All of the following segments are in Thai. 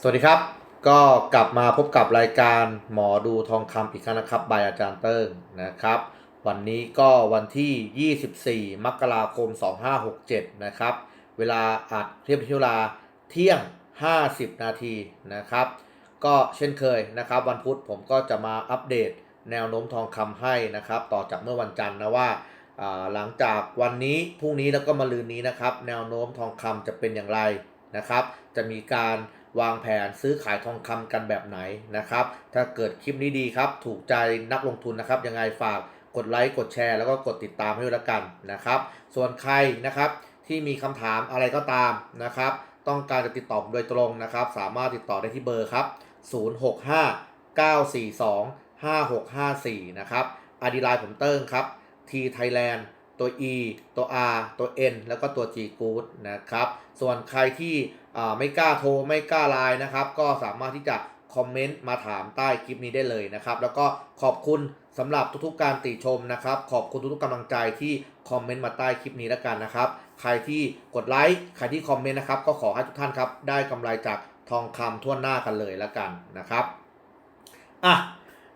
สวัสดีครับ ก็กลับมาพบกับรายการหมอดูทองคำอีกครั้งนะครับบายอาจารย์เติ้งนะครับ วันนี้ก็วันที่ 24 มกราคม 2567 นะครับ เวลาอัดเทียบเวลาเที่ยง 50 นาทีนะครับ ก็เช่นเคยนะครับ วันพุธผมก็จะมาอัปเดตแนวโน้มทองคำให้นะครับ ต่อจากเมื่อวันจันทร์นะว่าอ่าหลังจากวันนี้พรุ่งนี้แล้วก็มะรืนนี้นะครับ แนวโน้มทองคำจะเป็นอย่างไรนะครับ จะมีการ วางแผนซื้อขายทองคำกันแบบไหนนะครับ ถ้าเกิดคลิปนี้ดีครับ ถูกใจนักลงทุนนะครับ ยังไงฝากกดไลค์กดแชร์แล้วก็กดติดตามให้ด้วยละกันนะครับ ส่วนใครนะครับที่มีคำถามอะไรก็ตามนะครับ ต้องการจะติดต่อโดยตรงนะครับ สามารถติดต่อได้ที่เบอร์ครับ 065 942 5654 นะครับอดีไลน์ผมเติ้งครับ T Thailand ตัว E ตัว R ตัว N แล้วก็ตัว G Good นะครับ ส่วนใครที่ไม่กล้าโทรไม่กล้าไลน์นะครับ ก็สามารถที่จะคอมเมนต์มาถามใต้คลิปนี้ได้เลยนะครับ แล้วก็ขอบคุณสำหรับทุกๆการติชมนะครับ ขอบคุณทุกๆกำลังใจที่คอมเมนต์มาใต้คลิปนี้แล้วกันนะครับ ใครที่กดไลค์ใครที่คอมเมนต์นะครับ ก็ขอให้ทุกท่านครับได้กำไรจากทองคำทั่วหน้ากันเลยแล้วกันนะครับอะ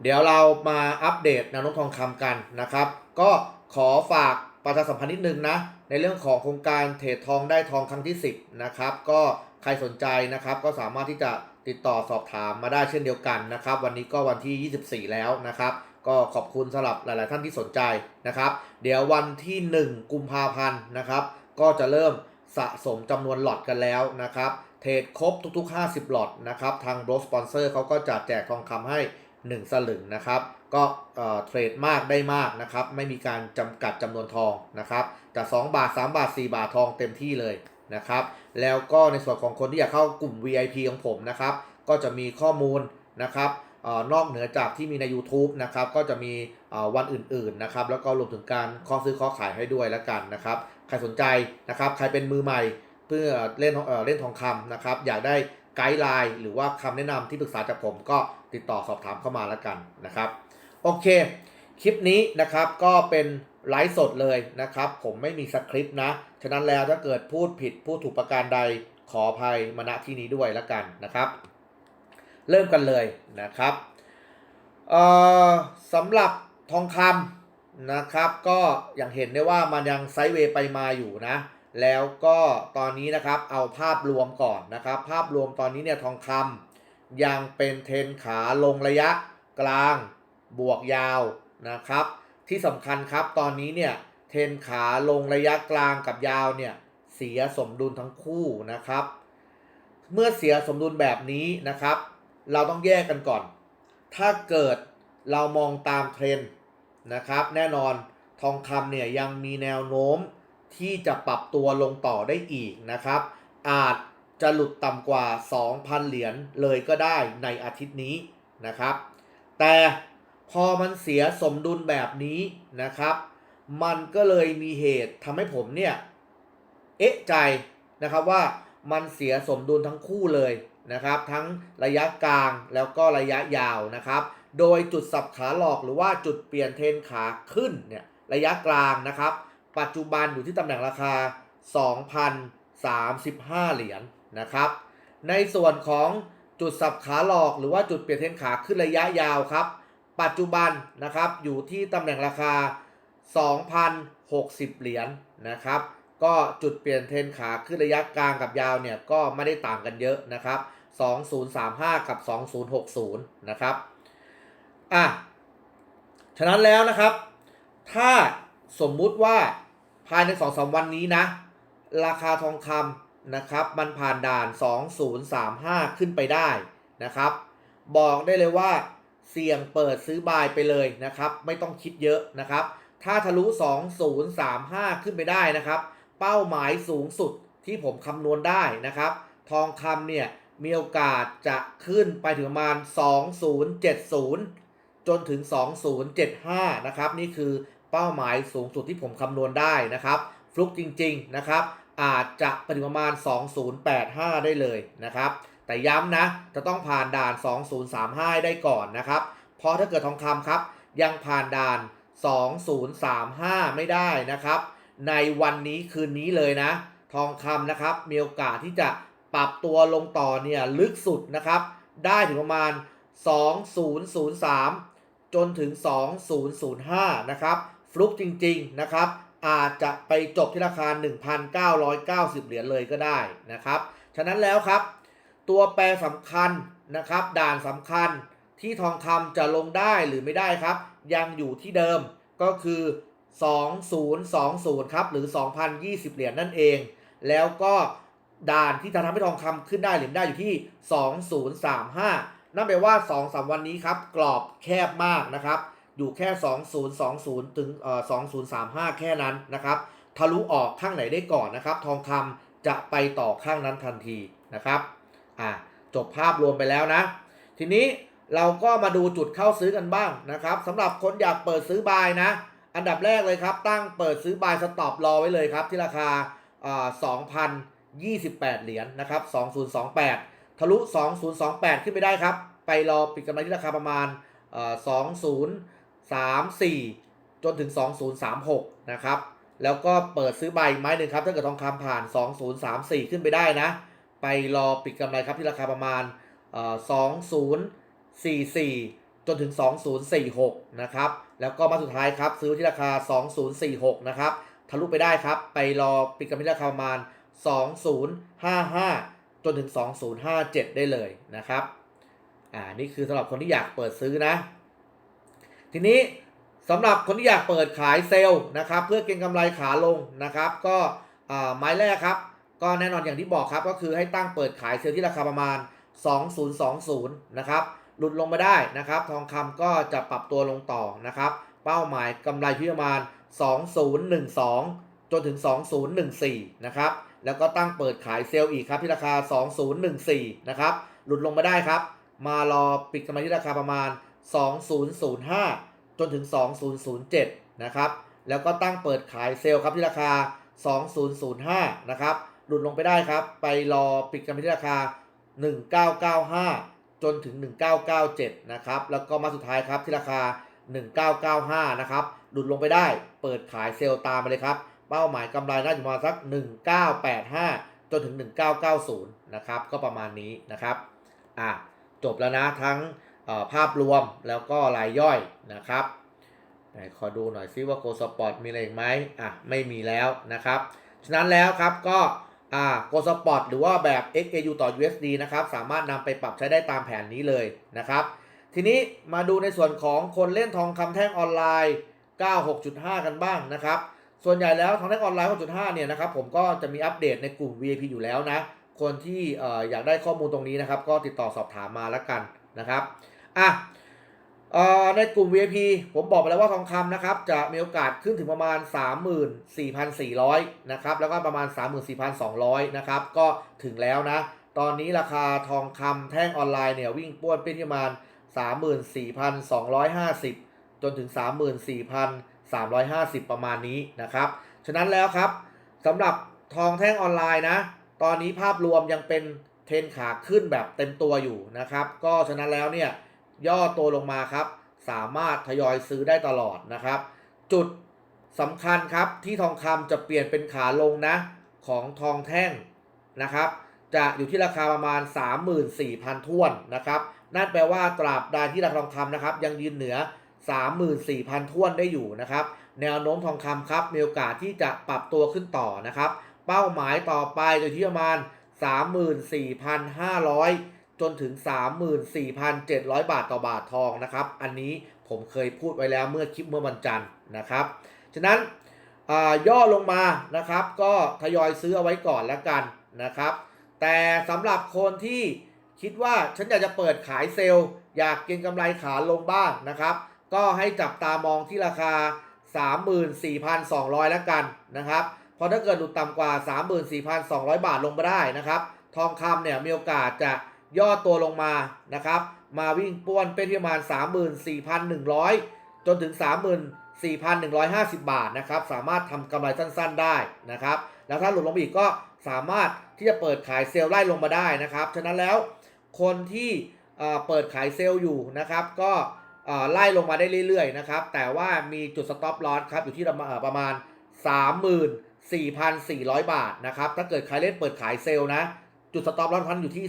เดี๋ยวเรามาอัปเดตแนวโน้มทองคำกันนะครับ ก็ขอฝาก ประชาสัมพันธ์นิดนึงนะ ในเรื่องของโครงการเทรดทองได้ทองครั้งที่ 10 นะครับ ก็ใครสนใจนะครับ ก็สามารถที่จะติดต่อสอบถามมาได้เช่นเดียวกันนะครับ วันนี้ก็วันที่ 24 แล้วนะครับ ก็ขอบคุณสำหรับหลาย ๆ ท่านที่สนใจนะครับ เดี๋ยววันที่ 1 กุมภาพันธ์นะครับ ก็จะเริ่มสะสมจำนวนหลอดกันแล้วนะครับ เทรดครบทุก ๆ 50 หลอดนะครับ ทางโบรสปอนเซอร์เขาก็จะแจกทองคำให้ 1 สลึงนะครับ ก็เทรดมากได้มากนะครับ ไม่มีการจำกัดจำนวนทองนะครับจาก2บาท 3 บาท 4 บาททองเต็มที่เลยนะครับ แล้วก็ในส่วนของคนที่อยากเข้ากลุ่ม VIP ของผมนะครับ ก็จะมีข้อมูลนะครับอนอกเหนือจากที่มีใน YouTube นะครับ ก็จะมีวันอื่นๆนะครับ แล้วก็รวมถึงการข้อซื้อข้อขายให้ด้วยแล้วกันนะครับ ใครสนใจนะครับ ใครเป็นมือใหม่เพื่อเล่นเอ่อเล่นทองคำนะครับ อยากได้ไกด์ไลน์หรือว่าคำแนะนำที่ปรึกษาจากผมก็ ติดต่อสอบถามเข้ามาแล้วกันนะครับ โอเค คลิปนี้นะครับก็เป็นไลฟ์สดเลยนะครับ ผมไม่มีสคริปต์นะ ฉะนั้นแล้วถ้าเกิดพูดผิดพูดถูกประการใดขออภัยมาณที่นี้ด้วยแล้วกันนะครับ เริ่มกันเลยนะครับสำหรับทองคำนะครับก็อย่างเห็นได้ว่ามันยังไซด์เวย์ไปมาอยู่นะ แล้วก็ตอนนี้นะครับเอาภาพรวมก่อนนะครับ ภาพรวมตอนนี้เนี่ยทองคำ ยังเป็นเทรนขาลงระยะกลางบวกยาวนะครับ ที่สำคัญครับตอนนี้เนี่ยเทรนขาลงระยะกลางกับยาวเนี่ยเสียสมดุลทั้งคู่นะครับ เมื่อเสียสมดุลแบบนี้นะครับ เราต้องแยกกันก่อน ถ้าเกิดเรามองตามเทรนนะครับ แน่นอนทองคำเนี่ยยังมีแนวโน้มที่จะปรับตัวลงต่อได้อีกนะครับ อาจ จะหลุดต่ำกว่า 2,000 เหรียญเลยก็ได้ในอาทิตย์นี้นะครับ แต่พอมันเสียสมดุลแบบนี้นะครับ มันก็เลยมีเหตุทำให้ผมเนี่ย เอ๊ะใจนะครับว่ามันเสียสมดุลทั้งคู่เลยนะครับ ทั้งระยะกลางแล้วก็ระยะยาวนะครับ โดยจุดสับขาหลอกหรือว่าจุดเปลี่ยนเทนขาขึ้นเนี่ยระยะกลางนะครับ ปัจจุบันอยู่ที่ตำแหน่งราคา 2,035 เหรียญ นะครับ ในส่วนของจุดสับขาหลอกหรือว่าจุดเปลี่ยนเทนขาขึ้นระยะยาวครับ ปัจจุบันนะครับอยู่ที่ตำแหน่งราคา 2,060 เหรียญนะครับ ก็จุดเปลี่ยนเทนขาขึ้นระยะกลางกับยาวเนี่ยก็ไม่ได้ต่างกันเยอะนะครับ 2035 กับ 2060 นะครับอะฉะนั้นแล้วนะครับ ถ้าสมมุติว่าภายใน2-3วันนี้นะ ราคาทองคำ นะครับ มันผ่านด่าน 2035 ขึ้นไปได้นะครับ บอกได้เลยว่าเสี่ยงเปิดซื้อบายไปเลยนะครับ ไม่ต้องคิดเยอะนะครับ ถ้าทะลุ 2035 ขึ้นไปได้นะครับ เป้าหมายสูงสุดที่ผมคำนวณได้นะครับ ทองคำเนี่ยมีโอกาสจะขึ้นไปถึงประมาณ 2070 จนถึง 2075 นะครับ นี่คือเป้าหมายสูงสุดที่ผมคำนวณได้นะครับ ฟลุกจริง ๆ นะครับ อาจจะปถึงประมาณ 2085 ได้เลยนะครับ แต่ย้ำนะจะต้องผ่านด่าน 2035 ได้ก่อนนะครับ เพราะถ้าเกิดทองคำครับ ยังผ่านด่าน 2035 ไม่ได้นะครับ ในวันนี้คืนนี้เลยนะ ทองคำนะครับ มีโอกาสที่จะปรับตัวลงต่อเนี่ยลึกสุดนะครับ ได้ถึงประมาณ 2003 จนถึง 2005 นะครับ ฟลุกจริง ๆ นะครับ อาจจะไปจบที่ราคา 1,990 เหรียญเลยก็ได้นะครับ ฉะนั้นแล้วครับ ตัวแปรสำคัญนะครับ ด่านสำคัญที่ทองคำจะลงได้หรือไม่ได้ครับ ยังอยู่ที่เดิมก็คือ 2020 ครับ หรือ 2,020 เหรียญนั่นเอง แล้วก็ด่านที่จะทำให้ทองคำขึ้นได้หรือไม่ได้อยู่ที่ 2035 นั่นแปลว่า 2-3 วันนี้ครับ กรอบแคบมากนะครับ อยู่แค่ 2020 ถึงเอ่อ2035 แค่นั้นนะครับ ทะลุออกข้างไหนได้ก่อนนะครับ ทองคำจะไปต่อข้างนั้นทันทีนะครับอะจบภาพรวมไปแล้วนะ ทีนี้เราก็มาดูจุดเข้าซื้อกันบ้างนะครับสำหรับคนอยากเปิดซื้อบายนะ อันดับแรกเลยครับ ตั้งเปิดซื้อบายสต็อปรอไว้เลยครับ ที่ราคาอ่2,028 เหรียญนะครับ 2028 ทะลุ 2028 ขึ้นไปได้ครับ ไปรอปิดกำไรที่ราคาประมาณเ3-4 จนถึง 2036 นะครับ แล้วก็เปิดซื้อใบไม้หนึ่งครับ ถ้าเกิดทองคำผ่าน 2034 ขึ้นไปได้นะ ไปรอปิดกำไรครับที่ราคาประมาณเอ่อ2044 จนถึง 2046 นะครับ แล้วก็มาสุดท้ายครับ ซื้อที่ราคา 2046 นะครับ ทะลุไปได้ครับ ไปรอปิดกำไรที่ราคาประมาณ 2055 จนถึง 2057 ได้เลยนะครับ อ่า นี่คือสำหรับคนที่อยากเปิดซื้อนะ ทีนี้สำหรับคนที่อยากเปิดขายเซลล์นะครับ เพื่อเก็งกำไรขาลงนะครับ ก็ไม้แรกครับ ก็แน่นอนอย่างที่บอกครับ ก็คือให้ตั้งเปิดขายเซลล์ที่ราคาประมาณ 2020 นะครับหลุดลงมาได้นะครับ ทองคำก็จะปรับตัวลงต่อนะครับ เป้าหมายกำไรที่ประมาณ 2012 จนถึง 2014 นะครับ แล้วก็ตั้งเปิดขายเซลล์อีกครับที่ราคา 2014 นะครับ หลุดลงมาได้ครับ มารอปิดกำไรที่ราคาประมาณ 2005 จนถึง 2007 นะครับ แล้วก็ตั้งเปิดขายเซลล์ครับที่ราคา 2005 นะครับ หลุดลงไปได้ครับ ไปรอปิดกำไรที่ราคา 1995 จนถึง 1997 นะครับ แล้วก็มาสุดท้ายครับที่ราคา 1995 นะครับ หลุดลงไปได้ เปิดขายเซลล์ตามมาเลยครับ เป้าหมายกำไรน่าจะประมาณสัก 1985 จนถึง 1990 นะครับ ก็ประมาณนี้นะครับ อะ จบแล้วนะทั้ง ภาพรวมแล้วก็รายย่อยนะครับไหนขอดูหน่อยซิว่าโกสปอร์ตมีอะไรอีกไหมอะไม่มีแล้วนะครับ ฉะนั้นแล้วครับก็อ่าโกสปอร์ตหรือว่าแบบ XAU ต่อ USD นะครับ สามารถนำไปปรับใช้ได้ตามแผนนี้เลยนะครับ ทีนี้มาดูในส่วนของคนเล่นทองคำแท่งออนไลน์ 96.5 กันบ้างนะครับ ส่วนใหญ่แล้วทองแท่งออนไลน์ 6.5 เนี่ยนะครับผมก็จะมีอัปเดตในกลุ่ม VIP อยู่แล้วนะ คนที่อ่ออยากได้ข้อมูลตรงนี้นะครับ ก็ติดต่อสอบถามมาแล้วกันนะครับ อะในกลุ่ม VIP ผมบอกไปแล้วว่าทองคำนะครับ จะมีโอกาสขึ้นถึงประมาณ 34,400 นะครับ แล้วก็ประมาณ 34,200 นะครับ ก็ถึงแล้วนะ ตอนนี้ราคาทองคำแท่งออนไลน์เนี่ย วิ่งป้วนเป็นที่ประมาณ 34,250 จนถึง 34,350 ประมาณนี้นะครับ ฉะนั้นแล้วครับสำหรับทองแท่งออนไลน์นะ ตอนนี้ภาพรวมยังเป็นเทรนขาขึ้นแบบเต็มตัวอยู่นะครับ ก็ฉะนั้นแล้วเนี่ย ย่อตัวลงมาครับ สามารถทยอยซื้อได้ตลอดนะครับ จุดสำคัญครับที่ทองคำจะเปลี่ยนเป็นขาลงนะของทองแท่งนะครับ จะอยู่ที่ราคาประมาณ 34,000ท้วนนะครับ นั่นแปลว่าตราบใดที่ราคาทองคำนะครับ ยังยืนเหนือ 34,000ท้วนได้อยู่นะครับ แนวโน้มทองคำครับมีโอกาสที่จะปรับตัวขึ้นต่อนะครับ เป้าหมายต่อไปอยู่ที่ประมาณ 34,500 จนถึง 34,700 บาทต่อบาททองนะครับ อันนี้ผมเคยพูดไว้แล้วเมื่อคลิปเมื่อวันจันทร์นะครับ ฉะนั้นย่อลงมานะครับ ก็ทยอยซื้อเอาไว้ก่อนแล้วกันนะครับ แต่สำหรับคนที่คิดว่าฉันอยากจะเปิดขายเซลล์ อยากเก็งกำไรขาลงบ้างนะครับ ก็ให้จับตามองที่ราคา 34,200 แล้วกันนะครับพราะถ้าเกิดหลุดต่ำกว่า 34,200 บาทลงมาได้นะครับ ทองคำเนี่ยมีโอกาสจะ ย่อตัวลงมานะครับ มาวิ่งป้วนเป็นที่ประมาณ 34,100 จนถึง 34,150 บาทนะครับ สามารถทำกำไรสั้นๆได้นะครับ แล้วถ้าหลุดลงมาอีกก็สามารถที่จะเปิดขายเซลล์ไล่ลงมาได้นะครับ ฉะนั้นแล้วคนที่เปิดขายเซลล์อยู่นะครับ ก็ไล่ลงมาได้เรื่อยๆนะครับ แต่ว่ามีจุดสต็อปลอสครับอยู่ที่ประมาณเอ่อประมาณ34,400 บาทนะครับ ถ้าเกิดใครเล่นเปิดขายเซลล์นะ จุดสต็อปลอสพันอยู่ที่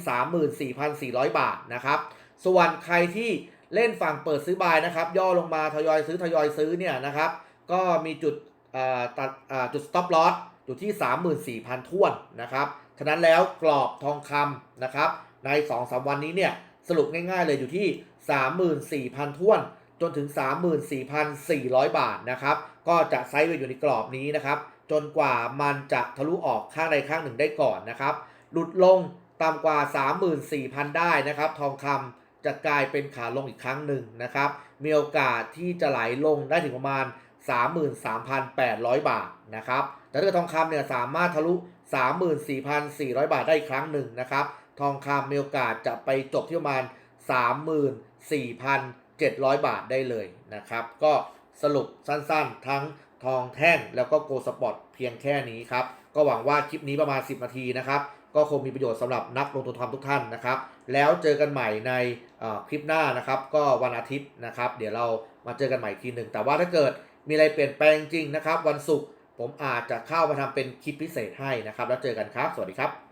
34,400 บาทนะครับ ส่วนใครที่เล่นฝั่งเปิดซื้อบายนะครับ ย่อลงมาทยอยซื้อทยอยซื้อเนี่ยนะครับ ก็มีจุดตัดจุด stop loss อยู่ที่ 34,000ท้วนนะครับ ฉะนั้นแล้วกรอบทองคำนะครับ ใน 2-3 วันนี้เนี่ยสรุปง่ายๆเลยอยู่ที่ 34,000ท้วนจนถึง 34,400 บาทนะครับ ก็จะไซด์เวย์อยู่ในกรอบนี้นะครับ จนกว่ามันจะทะลุออกข้างใดข้างหนึ่งได้ก่อนนะครับ หลุดลงต่ำกว่า 34,000 ได้นะครับ ทองคำจะกลายเป็นขาลงอีกครั้งหนึ่งนะครับ มีโอกาสที่จะไหลลงได้ถึงประมาณ 33,800 บาทนะครับแต่ถ้าเกิดทองคำเนี่ยสามารถทะลุ 34,400 บาทได้อีกครั้งหนึ่งนะครับ ทองคำมีโอกาสจะไปจบที่ประมาณ 34,700 บาทได้เลยนะครับ ก็สรุปสั้นๆ ทั้งทองแท่งแล้วก็โกลสปอร์ตเพียงแค่นี้ครับ ก็หวังว่าคลิปนี้ประมาณ 10 นาทีนะครับ ก็คงมีประโยชน์สำหรับนักลงทุนทองทุกท่านนะครับ แล้วเจอกันใหม่ในคลิปหน้านะครับ ก็วันอาทิตย์นะครับ เดี๋ยวเรามาเจอกันใหม่ทีหนึ่งแต่ว่าถ้าเกิดมีอะไรเปลี่ยนแปลงจริงนะครับ วันศุกร์ผมอาจจะเข้ามาทำเป็นคลิปพิเศษให้นะครับ แล้วเจอกันครับ สวัสดีครับ